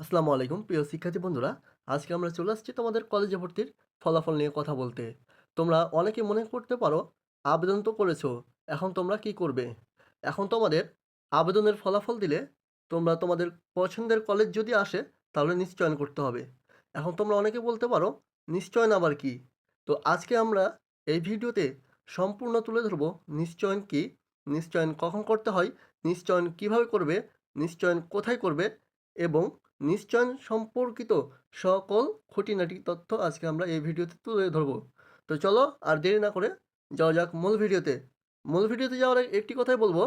আসসালামু আলাইকুম। প্রিয় শিক্ষার্থী বন্ধুরা, আজকে আমরা চলে আসছি তোমাদের কলেজে ভর্তির ফলাফল নিয়ে কথা বলতে। তোমরা অনেকে মনে করতে পারো, আবেদন তো করেছ, এখন তোমরা কি করবে? এখন তোমাদের আবেদনের ফলাফল দিলে তোমরা তোমাদের পছন্দের কলেজ যদি আসে, তাহলে নিশ্চয়ন করতে হবে। এখন তোমরা অনেকে বলতে পারো, নিশ্চয়ন আবার কি? তো আজকে আমরা এই ভিডিওতে সম্পূর্ণ তুলে ধরবো, নিশ্চয়ন কি, নিশ্চয়ন কখন করতে হয়, নিশ্চয়ন কীভাবে করবে, নিশ্চয়ন কোথায় করবে এবং নিশ্চয়ন সম্পর্কিত সকল খুঁটিনাটি তথ্য আজকে আমরা এই ভিডিওতে তুলে ধরবো। তো চলো আর দেরি না করে যাওয়া যাক মূল ভিডিওতে। মূল ভিডিওতে যাওয়ার একটি কথাই বলব।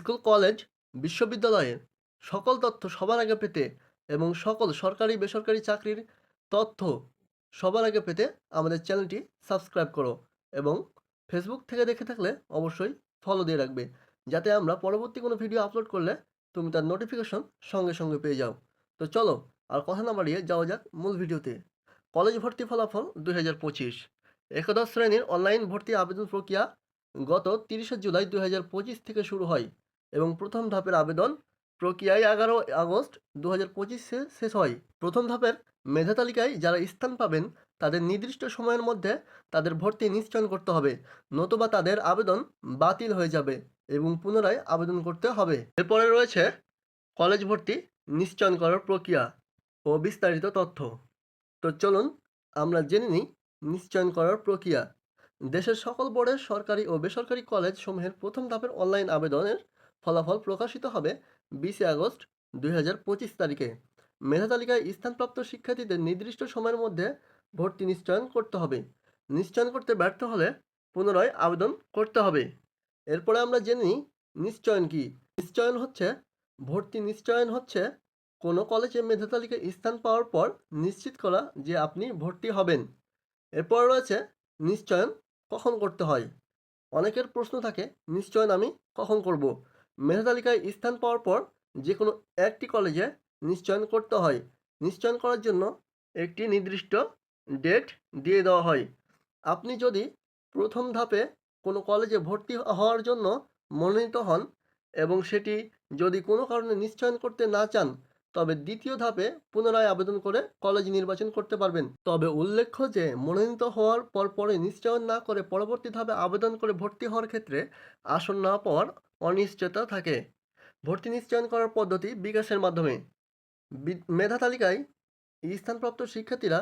স্কুল, কলেজ বিশ্ববিদ্যালয়ের সকল তথ্য সবার আগে পেতে এবং সকল সরকারি, বেসরকারি চাকরির তথ্য সবার আগে পেতে আমাদের চ্যানেলটি সাবস্ক্রাইব করো এবং ফেসবুক থেকে দেখে থাকলে অবশ্যই ফলো দিয়ে রাখবে। যাতে আমরা পরবর্তী কোনো ভিডিও আপলোড করলে তুমি তার নোটিফিকেশন সঙ্গে সঙ্গে পেয়ে যাও। তো চলো আর কথা না বাড়িয়ে যাওয়া যাক মূল ভিডিওতে। কলেজ ভর্তি ফলাফল দুই হাজার পঁচিশ। একাদশ শ্রেণির অনলাইন ভর্তি আবেদন প্রক্রিয়া গত তিরিশে জুলাই দুই হাজার পঁচিশ থেকে শুরু হয় এবং প্রথম ধাপের আবেদন প্রক্রিয়ায় এগারো আগস্ট দু হাজার পঁচিশে শেষ হয়। প্রথম ধাপের মেধা তালিকায় যারা স্থান পাবেন, তাদের নির্দিষ্ট সময়ের মধ্যে তাদের ভর্তি নিশ্চয়ন করতে হবে, নতুবা তাদের আবেদন বাতিল হয়ে যাবে এবং পুনরায় আবেদন করতে হবে। এরপরে রয়েছে কলেজ ভর্তি নিশ্চয়ন করার প্রক্রিয়া ও বিস্তারিত তথ্য। তো চলুন, আমরা জেনে নিই নিশ্চয়ন করার প্রক্রিয়া। দেশের সকল বোর্ডের সরকারি ও বেসরকারি কলেজ সমূহের প্রথম ধাপের অনলাইন আবেদনের ফলাফল প্রকাশিত হবে বিশে আগস্ট দুই হাজার পঁচিশ তারিখে। মেধা তালিকায় স্থানপ্রাপ্ত শিক্ষার্থীদের নির্দিষ্ট সময়ের মধ্যে ভর্তি নিশ্চয়ন করতে হবে। নিশ্চয়ন করতে ব্যর্থ হলে পুনরায় আবেদন করতে হবে। এরপরে আমরা জেনে নিই নিশ্চয়ন কি। নিশ্চয়ন হচ্ছে ভর্তি নিশ্চয়ন হচ্ছে কোনো কলেজে মেধা তালিকায় স্থান পাওয়ার পর নিশ্চিত করা যে আপনি ভর্তি হবেন। এরপর রয়েছে নিশ্চয়ন কখন করতে হয়? অনেকের প্রশ্ন থাকে, নিশ্চয়ন আমি কখন করব? মেধা তালিকায় স্থান পাওয়ার পর যে কোনো একটি কলেজে নিশ্চয়ন করতে হয়। নিশ্চয়ন করার জন্য একটি নির্দিষ্ট ডেট দিয়ে দেওয়া হয়। আপনি যদি প্রথম ধাপে কোনো কলেজে ভর্তি হওয়ার জন্য মনোনীত হন এবং সেটি যদি কোনো কারণে নিশ্চয়ন করতে না চান, তবে দ্বিতীয় ধাপে পুনরায় আবেদন করে কলেজ নির্বাচন করতে পারবেন। তবে উল্লেখ্য যে, মনোনীত হওয়ার পর পরে নিশ্চয়ন না করে পরবর্তী ধাপে আবেদন করে ভর্তি হওয়ার ক্ষেত্রে আসন না পাওয়ার অনিশ্চয়তা থাকে। ভর্তি নিশ্চয়ন করার পদ্ধতি বিকাশের মাধ্যমে। মেধা তালিকায় স্থানপ্রাপ্ত শিক্ষার্থীরা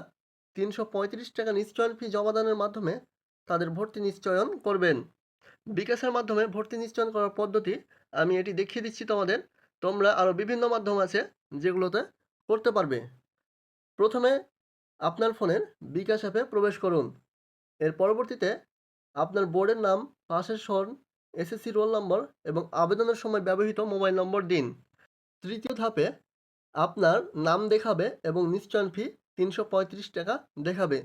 তিনশো পঁয়ত্রিশ টাকা নিশ্চয়ন ফি জমাদানের মাধ্যমে তাদের ভর্তি নিশ্চয়ন করবেন। বিকাশের মাধ্যমে ভর্তি নিশ্চয়ন করার পদ্ধতি আমি এটি দেখিয়ে দিচ্ছি তোমাদের। তোমরা আরও বিভিন্ন মাধ্যম আছে যেগুলোতে করতে পারবে। প্রথমে আপনার ফোনের বিকাশ অ্যাপে প্রবেশ করুন। এর পরবর্তীতে আপনার বোর্ডের নাম, পাশের সন এসএসসি রোল নম্বর এবং আবেদনের সময় ব্যবহৃত মোবাইল নম্বর দিন। তৃতীয় ধাপে আপনার নাম দেখাবে এবং নিশ্চয়ন ফি তিনশো পঁয়ত্রিশ টাকা দেখাবে।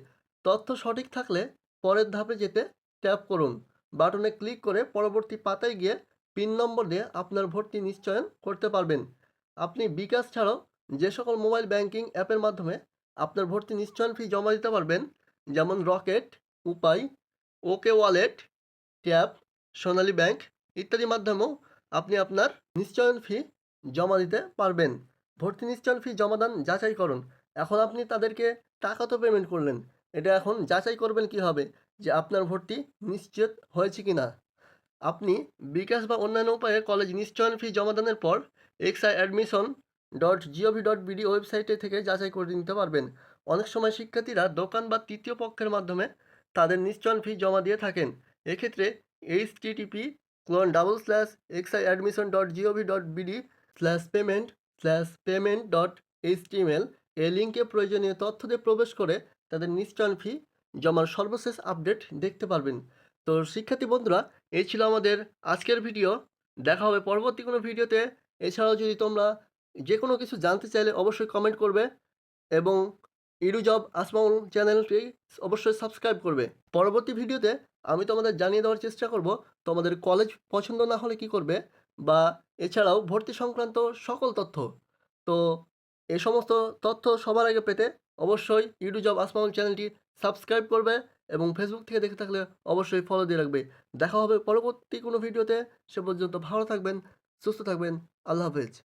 তথ্য সঠিক থাকলে পরের ধাপে যেতে ট্যাপ করুন। বাটনে ক্লিক করে পরবর্তী পাতায় গিয়ে পিন নম্বর দিয়ে আপনার ভর্তি নিশ্চয়ন করতে পারবেন। আপনি বিকাশ ছাড়াও যে সকল মোবাইল ব্যাংকিং অ্যাপের মাধ্যমে আপনার ভর্তি নিশ্চয়ন ফি জমা দিতে পারবেন, যেমন Rocket, Upay, OK Wallet Tap Sonali bank ইত্যাদি মাধ্যমেও আপনি আপনার নিশ্চয়ন ফি জমা দিতে পারবেন। ভর্তি নিশ্চয়ন ফি জমাদান যাচাই করুন। এখন আপনি তাদেরকে টাকা তো পেমেন্ট করলেন, এটা এখন যাচাই করবেন কি হবে যে আপনার ভর্তি নিশ্চিত হয়েছে কি না আপনি বিকাশ বা অন্যান্য উপায়ে কলেজ নিশ্চয়ন ফি জমাদানের পর XI admission dot GOV dot BD ওয়েবসাইটে থেকে যাচাই করে নিতে পারবেন। অনেক সময় শিক্ষার্থীরা দোকান বা তৃতীয় পক্ষের মাধ্যমে তাদের নিশ্চয়ন ফি জমা দিয়ে থাকেন। এক্ষেত্রে H TTP colon double slash XI admission dot GOV dot BD slash payment slash payment dot H HTML এই লিঙ্কে প্রয়োজনীয় তথ্য দিয়ে প্রবেশ করে তাদের নিশ্চয়ন ফি জমার সর্বশেষ আপডেট দেখতে পারবেন। তো শিক্ষার্থী বন্ধুরা, এই ছিল আমাদের আজকের ভিডিও। দেখা হবে পরবর্তী কোনো ভিডিওতে। এছাড়াও যদি তোমরা যে কোনো কিছু জানতে চাইলে অবশ্যই কমেন্ট করবে এবং ইরুজব আসমাউল চ্যানেলটি অবশ্যই সাবস্ক্রাইব করবে। পরবর্তী ভিডিওতে আমি তোমাদের জানিয়ে দেওয়ার চেষ্টা করব তোমাদের কলেজ পছন্দ না হলে কি করবে বা এছাড়াও ভর্তি সংক্রান্ত সকল তথ্য। তো এ সমস্ত তথ্য সবার আগে পেতে অবশ্যই ইউটিউব আসমাউল চ্যানেলটি সাবস্ক্রাইব করবে এবং ফেসবুক থেকে দেখে থাকলে অবশ্যই ফলো দিয়ে রাখবে। দেখা হবে পরবর্তী কোনো ভিডিওতে সে পর্যন্ত ভালো থাকবেন, সুস্থ থাকবেন। আল্লাহ হাফেজ।